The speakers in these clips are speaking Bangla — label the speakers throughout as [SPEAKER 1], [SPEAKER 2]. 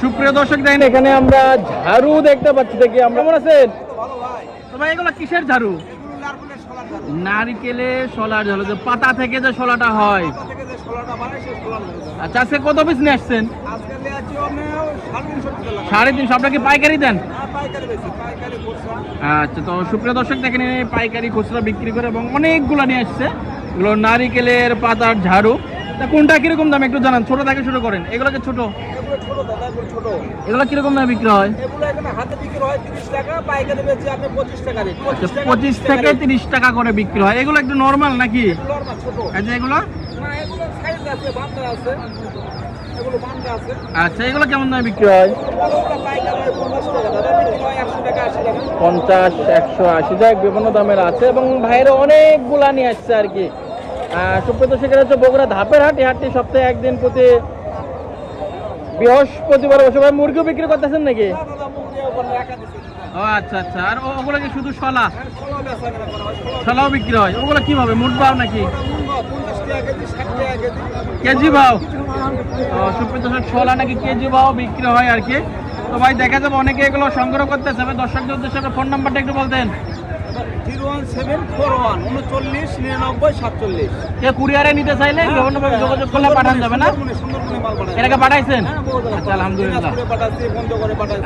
[SPEAKER 1] সুপ্রিয় দর্শক দেখেন এখানে আমরা ঝাড়ু দেখতে পাচ্ছি দেখি আমরা কেমন আছেন? তো ভাই এগুলো কিসের ঝাড়ু? নারিকেলে শলার ঝাড়ু যে পাতা থেকে যে শলাটা হয়। আচ্ছা আজকে কত পিস নিয়ে আসছেন? সাড়ে তিনশো আপনাকে পাইকারি দেন? আচ্ছা তো সুপ্রিয় দর্শক দেখেন পাইকারি খুচরা বিক্রি করে এবং অনেকগুলো নিয়ে আসছে। এগুলো নারিকেলের পাতার ঝাড়ু। তা কোনটা কীরকম দাম একটু জানান ছোট থেকে শুরু করেন। এগুলো ছোট এগুলো কীরকম দামে বিক্রি হয় আচ্ছা পঁচিশ থেকে তিরিশ টাকা করে বিক্রি হয়। এগুলো একটু নর্মাল নাকি? আচ্ছা এগুলো? আচ্ছা এগুলো কেমন দামে বিক্রি হয়? পঞ্চাশ একশো আশি যাক বিভিন্ন দামের আছে এবং ভাইয়েরা অনেকগুলা নিয়ে আসছে আর কি। সেখানে হচ্ছে বগুড়া ধাপের হাট এই হাটটি সপ্তাহে একদিন প্রতি বৃহস্পতিবার বসে ভাই মুরগিও বিক্রি করতেছেন নাকি? আচ্ছা আচ্ছা। আর ওগুলো কি শুধু বিক্রি হয়। ওগুলো পাও নাকি? কেজি নাকি কেজি ভাও বিক্রি হয় আর কি? তো ভাই, দেখা যাবে অনেকে এগুলো সংগ্রহ করতেছে। দর্শকদের উদ্দেশ্যে ফোন নাম্বারটা একটু বলতেন।
[SPEAKER 2] Zero one seven four one উনচল্লিশ নিরানব্বই সাতচল্লিশ।
[SPEAKER 1] কুরিয়ারে নিতে চাইলে বিভিন্নভাবে যোগাযোগ করলে পাঠানো যাবে না? এটাকে পাঠাইছেন?
[SPEAKER 2] হ্যাঁ, জায়গায়
[SPEAKER 1] আচ্ছা আলহামদুলিল্লাহ।
[SPEAKER 2] দিনাজপুরে পাঠাচ্ছি পঞ্চগড়ে পাঠাচ্ছি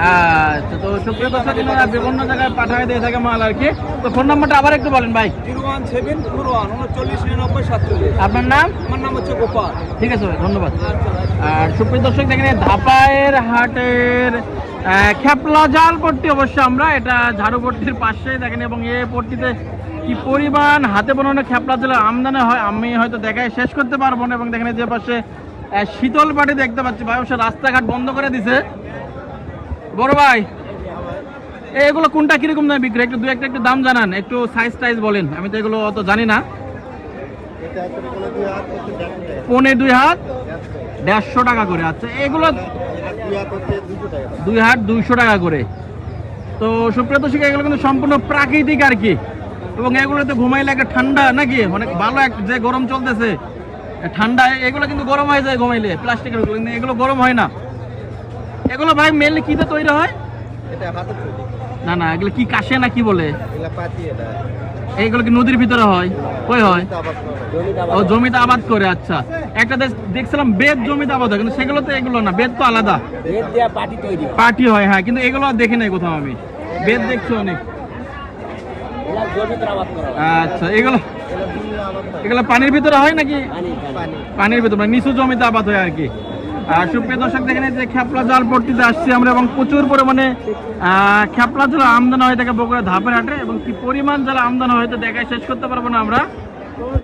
[SPEAKER 1] আচ্ছা তো সুপ্রিয় দর্শক বিভিন্ন জায়গায় পাঠায় দিয়ে থাকে মাল আর কি। তো ফোন নাম্বারটা আবার একটু বলেন ভাই।
[SPEAKER 2] Zero one seven four one উনচল্লিশ নিরানব্বই সাতচল্লিশ।
[SPEAKER 1] আপনার নাম?
[SPEAKER 2] আমার নাম হচ্ছে গোপাল।
[SPEAKER 1] ঠিক আছে ভাই ধন্যবাদ।
[SPEAKER 2] আচ্ছা
[SPEAKER 1] আর সুপ্রিয় দর্শক দেখেন ধাপায়ের হাটের খেপলা জাল পট্টি অবশ্য আমরা, এটা ঝাড়ু পট্টির পাশেই দেখেন, এবং এ পট্টিতে কি পরিমাণ হাতে বানানো খেপলা জালের আমদানি হয়, আমি হয়তো দেখায় শেষ করতে পারব না, এবং দেখেন যে পাশে শীতল পাটি দেখতে পাচ্ছি। ভাই, অবশ্য রাস্তাঘাট বন্ধ করে দিছে। বড় ভাই, এগুলো কোনটা কীরকম দামে বিক্রি? একটু দু একটা একটু দাম জানান, একটু সাইজ টাইজ বলেন। আমি তো এগুলো অত জানি না। পনে দুই হাত দেড়শো টাকা করে। আচ্ছা এগুলো দুই হাট দুইশো টাকা করে। তো সুপ্রিয় দর্শক এগুলো কিন্তু সম্পূর্ণ প্রাকৃতিক আর কি। এবং এগুলোতে ঘুমাইলে একটা ঠান্ডা নাকি? অনেক ভালো এক যে গরম চলতেছে ঠান্ডা এগুলো কিন্তু গরম হয়ে যায় ঘুমাইলে প্লাস্টিকের কিন্তু এগুলো গরম হয় না। এগুলো ভাই মেনলি কিতে তৈরি হয়? না না এগুলো কি কাশে না কি বলে এইগুলো কি নদীর ভিতরে হয়? কই হয়? ও জমিতে আবাদ করে আচ্ছা। একটা দেখছিলাম বেদ জমিতে আবাদ হয় কিন্তু সেগুলো তো এগুলো না বেদ তো আলাদা।
[SPEAKER 2] পাটি
[SPEAKER 1] পার্টি হয় হ্যাঁ কিন্তু এগুলো আর দেখি নাই কোথাও আমি। বেদ দেখছি অনেক। আচ্ছা এগুলো এগুলো পানির ভিতরে হয় নাকি?
[SPEAKER 2] পানি পানি।
[SPEAKER 1] পানির ভিতরে মানে নিচু জমিতে আবাদ হয় আর কি। সুপ্রিয় দর্শক, দেখেন যে খেপলা জাল পট্টিতে আসছি আমরা এবং প্রচুর পরিমাণে খেপলা জল আমদানি হয়ে থাকে বগুড়া ধাপের হাটে এবং কি পরিমাণ জল আমদানি হয়তো দেখায় শেষ করতে পারব না আমরা।